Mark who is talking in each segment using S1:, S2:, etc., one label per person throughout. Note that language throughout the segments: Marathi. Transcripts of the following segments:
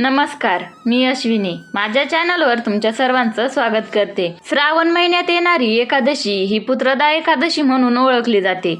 S1: नमस्कार मी अश्विनी. माझ्या चॅनलवर तुमच्या सर्वांचं स्वागत करते. श्रावण महिन्यात येणारी एकादशी ही पुत्रदा एकादशी म्हणून ओळखली जाते.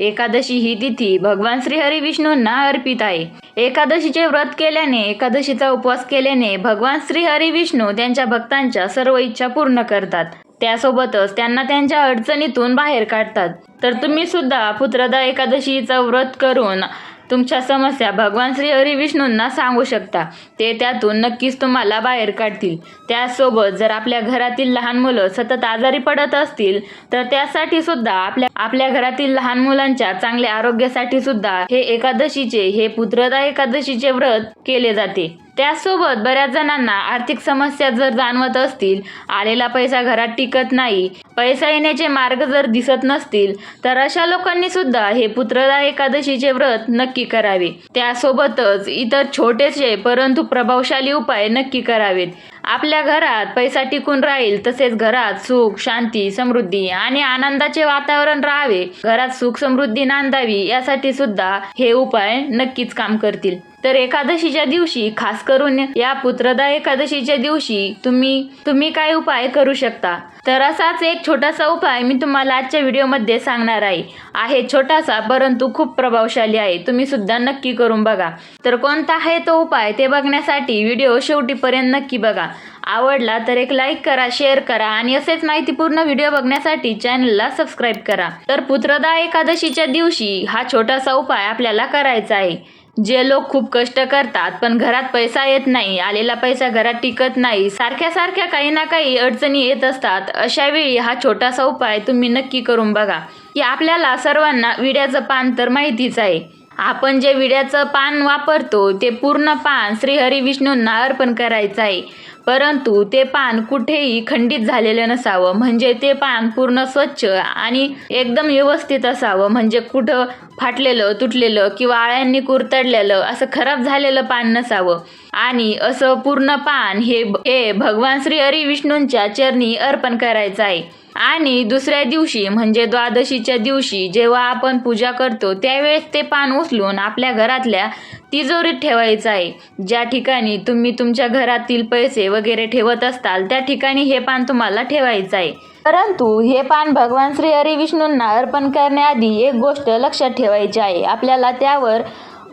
S1: एकादशी ही तिथी भगवान श्रीहरी विष्णूंना अर्पित आहे. एकादशीचे व्रत केल्याने एकादशीचा उपवास केल्याने भगवान श्रीहरी विष्णू त्यांच्या भक्तांच्या सर्व इच्छा पूर्ण करतात. त्यासोबतच त्यांना त्यांच्या अडचणीतून बाहेर काढतात. तर तुम्ही सुद्धा पुत्रदा एकादशीचं व्रत करून तुमच्या समस्या भगवान श्री हरी विष्णूंना सांगू शकता. ते त्यातून नक्कीच तुम्हाला बाहेर काढतील. त्यासोबत जर आपल्या घरातील लहान मुलं सतत आजारी पडत असतील तर त्यासाठी सुद्धा आपल्या आपल्या घरातील लहान मुलांच्या चांगल्या आरोग्यासाठी सुद्धा हे एकादशीचे हे पुत्रदा एकादशीचे व्रत केले जाते. त्यासोबत बऱ्याच जणांना आर्थिक समस्या जर जाणवत असतील आलेला पैसा घरात टिकत नाही पैसा येण्याचे मार्ग जर दिसत नसतील तर अशा लोकांनी सुद्धा हे पुत्रदा एकादशीचे व्रत नक्की करावे. त्यासोबतच इतर छोटेसे परंतु प्रभावशाली उपाय नक्की करावेत. आपल्या घरात पैसा टिकून राहील तसेच घरात सुख शांती समृद्धी आणि आनंदाचे वातावरण राहावे. घरात सुख समृद्धी नांदावी यासाठी सुद्धा हे उपाय नक्कीच काम करतील. तर एकादशीच्या दिवशी खास करून या पुत्रदा एकादशीच्या दिवशी तुम्ही तुम्ही काय उपाय करू शकता? तर असाच एक छोटासा उपाय मी तुम्हाला आजच्या व्हिडिओमध्ये सांगणार आहे. आहे छोटासा परंतु खूप प्रभावशाली आहे. तुम्ही सुद्धा नक्की करून बघा. तर कोणता आहे तो उपाय ते बघण्यासाठी व्हिडिओ शेवटीपर्यंत नक्की बघा. आवडला तर एक लाईक करा शेअर करा आणि असेच माहितीपूर्ण व्हिडिओ बघण्यासाठी चॅनलला सबस्क्राईब करा. तर पुत्रदा एकादशीच्या दिवशी हा छोटासा उपाय आपल्याला करायचा आहे. जे लोक खूप कष्ट करतात पण घरात पैसा येत नाही आलेला पैसा घरात टिकत नाही सारख्या सारख्या काही ना काही अडचणी येत असतात. अशावेळी हा छोटासा उपाय तुम्ही नक्की करून बघा. की आपल्याला सर्वांना विड्याचं पान तर माहितीच आहे. आपण जे विड्याचं पान वापरतो ते पूर्ण पान श्रीहरी विष्णूंना अर्पण करायचं आहे. परंतु ते पान कुठेही खंडित झालेलं नसावं. म्हणजे ते पान पूर्ण स्वच्छ आणि एकदम व्यवस्थित असावं. म्हणजे कुठं फाटलेलं तुटलेलं किंवा आळ्यांनी कुरतडलेलं असं खराब झालेलं पान नसावं. आणि असं पूर्ण पान हे हे भगवान श्री हरी विष्णूंच्या चरणी अर्पण करायचं आहे. आणि दुसऱ्या दिवशी म्हणजे द्वादशीच्या दिवशी जेव्हा आपण पूजा करतो त्यावेळेस ते पान उचलून आपल्या घरातल्या तिजोरीत ठेवायचं आहे. ज्या ठिकाणी तुम्ही तुमच्या घरातील पैसे वगैरे ठेवत असताल त्या ठिकाणी हे पान तुम्हाला ठेवायचं आहे. परंतु हे पान भगवान श्री हरी विष्णूंना अर्पण करण्याआधी एक गोष्ट लक्षात ठेवायची आहे. आपल्याला त्यावर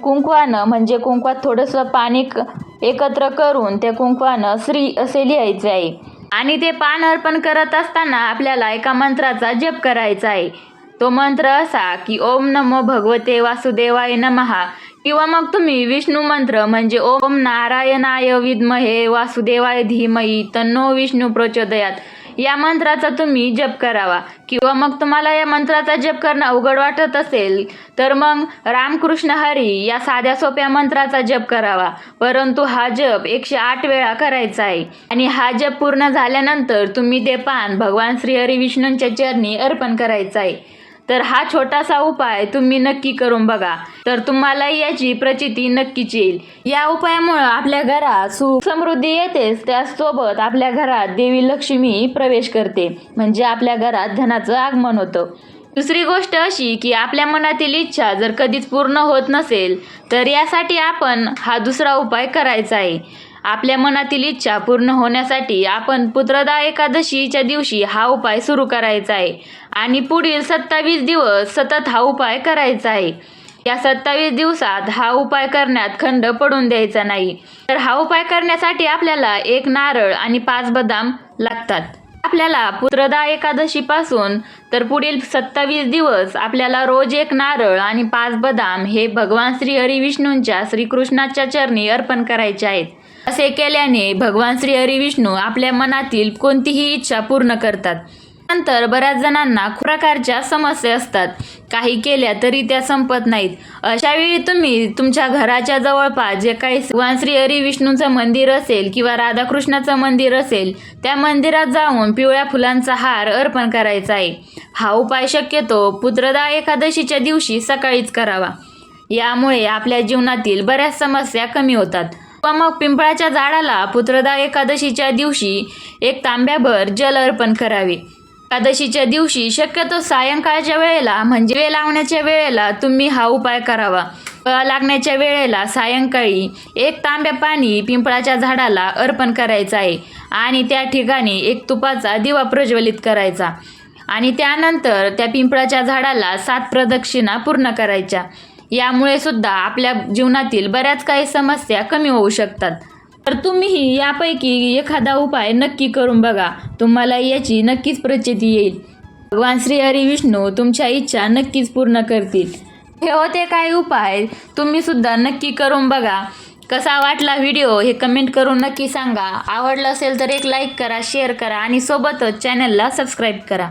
S1: कुंकवानं म्हणजे कुंकवात थोडंसं पाणी एकत्र करून त्या कुंकवानं श्री असे लिहायचे आहे. आणि ते पान अर्पण करत असताना आपल्याला एका मंत्राचा जप करायचा आहे. तो मंत्र असा की ओम नमो भगवते वासुदेवाय नमहा किंवा मग तुम्ही विष्णू मंत्र म्हणजे ओम नारायणाय विद्महे वासुदेवाय धीमही तन्नो विष्णू प्रचोदयात. या मंत्राचा तुम्ही जप करावा. किंवा मग तुम्हाला या मंत्राचा जप करणं अवघड वाटत असेल तर मग रामकृष्ण हरी या साध्या सोप्या मंत्राचा जप करावा. परंतु हा जप एकशे आठ वेळा करायचा आहे. आणि हा जप पूर्ण झाल्यानंतर तुम्ही ते पान भगवान श्रीहरी विष्णूंच्या चरणी अर्पण करायचं आहे. तर हा छोटासा उपाय तुम्ही नक्की करून बघा. तर तुम्हाला याची प्रचिती नक्कीच येईल. या उपायामुळं आपल्या घरात सुख समृद्धी येतेच त्याचसोबत आपल्या घरात देवी लक्ष्मी प्रवेश करते. म्हणजे आपल्या घरात धनाचं आगमन होतं. दुसरी गोष्ट अशी की आपल्या मनातील इच्छा जर कधीच पूर्ण होत नसेल तर यासाठी आपण हा दुसरा उपाय करायचा आहे. आपल्या मनातील इच्छा पूर्ण होण्यासाठी आपण पुत्रदा एकादशीच्या दिवशी हा उपाय सुरू करायचा आहे. आणि पुढील सत्तावीस दिवस सतत हा उपाय करायचा आहे. या सत्तावीस दिवसात हा उपाय करण्यात खंड पडून द्यायचा नाही. तर हा उपाय करण्यासाठी आपल्याला एक नारळ आणि पाच बदाम लागतात. आपल्याला पुत्रदा एकादशीपासून तर पुढील सत्तावीस दिवस आपल्याला रोज एक नारळ आणि पाच बदाम हे भगवान श्री हरिविष्णूंच्या श्रीकृष्णाच्या चरणी अर्पण करायचे आहेत. असे केल्याने भगवान श्री हरी विष्णू आपल्या मनातील कोणतीही इच्छा पूर्ण करतात. नंतर बऱ्याच जणांना प्रकारच्या समस्या असतात. काही केल्या तरी त्या संपत नाहीत. अशा वेळी तुम्ही तुमच्या घराच्या जवळपास जे काही भगवान श्री हरी विष्णूचं मंदिर असेल किंवा राधाकृष्णाचं मंदिर असेल त्या मंदिरात जाऊन पिवळ्या फुलांचा हार अर्पण करायचा आहे. हा उपाय शक्यतो पुत्रदा एकादशीच्या दिवशी सकाळीच करावा. यामुळे आपल्या जीवनातील बऱ्याच समस्या कमी होतात. व मग पिंपळाच्या झाडाला पुत्रदा एकादशीच्या दिवशी एक तांब्याभर जल अर्पण करावे. एकादशीच्या दिवशी शक्यतो सायंकाळच्या वेळेला म्हणजे वेळ लावण्याच्या वेळेला तुम्ही हा उपाय करावा. फळ लागण्याच्या वेळेला सायंकाळी एक तांब्या पाणी पिंपळाच्या झाडाला अर्पण करायचं आहे आणि त्या ठिकाणी एक तुपाचा दिवा प्रज्वलित करायचा. आणि त्यानंतर त्या पिंपळाच्या झाडाला सात प्रदक्षिणा पूर्ण करायच्या. यामुळे सुद्धा आपल्या जीवनातील बऱ्याच काही समस्या कमी होऊ शकतात. तर तुम्हीही यापैकी एखादा उपाय नक्की करून बघा. तुम्हाला याची नक्कीच प्रचिती येईल. भगवान श्री हरी विष्णू तुमच्या इच्छा नक्कीच पूर्ण करतील. हे होते काही उपाय. तुम्ही सुद्धा नक्की करून बघा. कसा वाटला व्हिडिओ हे कमेंट करून नक्की सांगा. आवडलं असेल तर एक लाईक करा शेअर करा आणि सोबतच चॅनलला सबस्क्राईब करा.